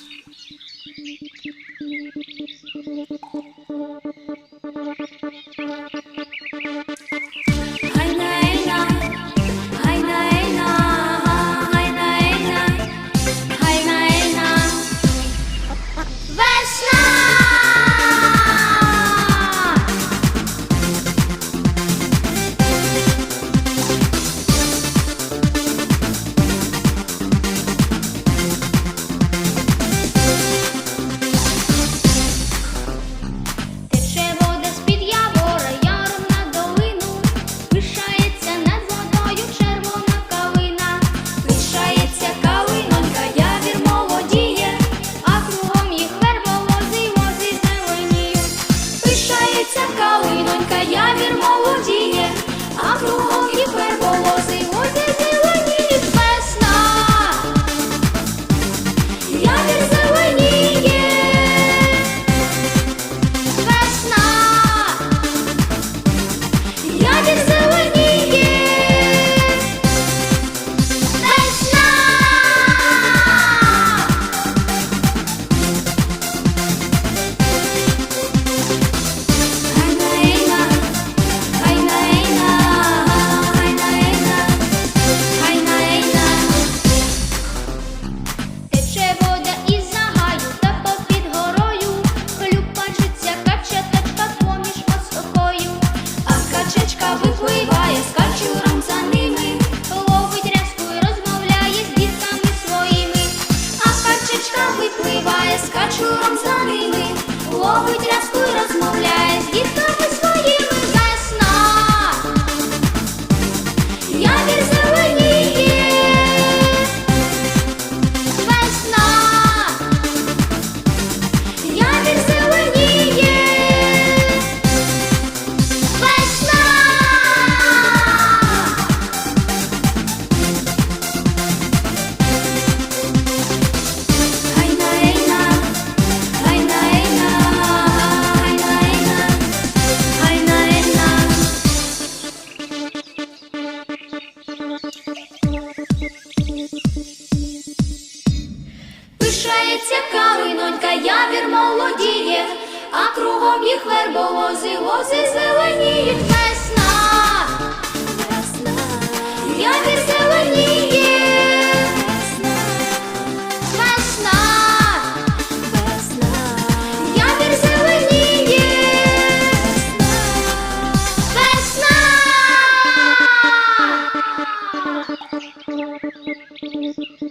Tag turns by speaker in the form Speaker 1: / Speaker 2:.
Speaker 1: Thank you. Калинонька, явір молодіє, а кругом скачу за ними, ловить рязку розмовляє. лугом їх вербовози, вози зеленіють весна, весна, я ябір зеленіє, весна, весна, весна, ябір зеленіє, весна, весна.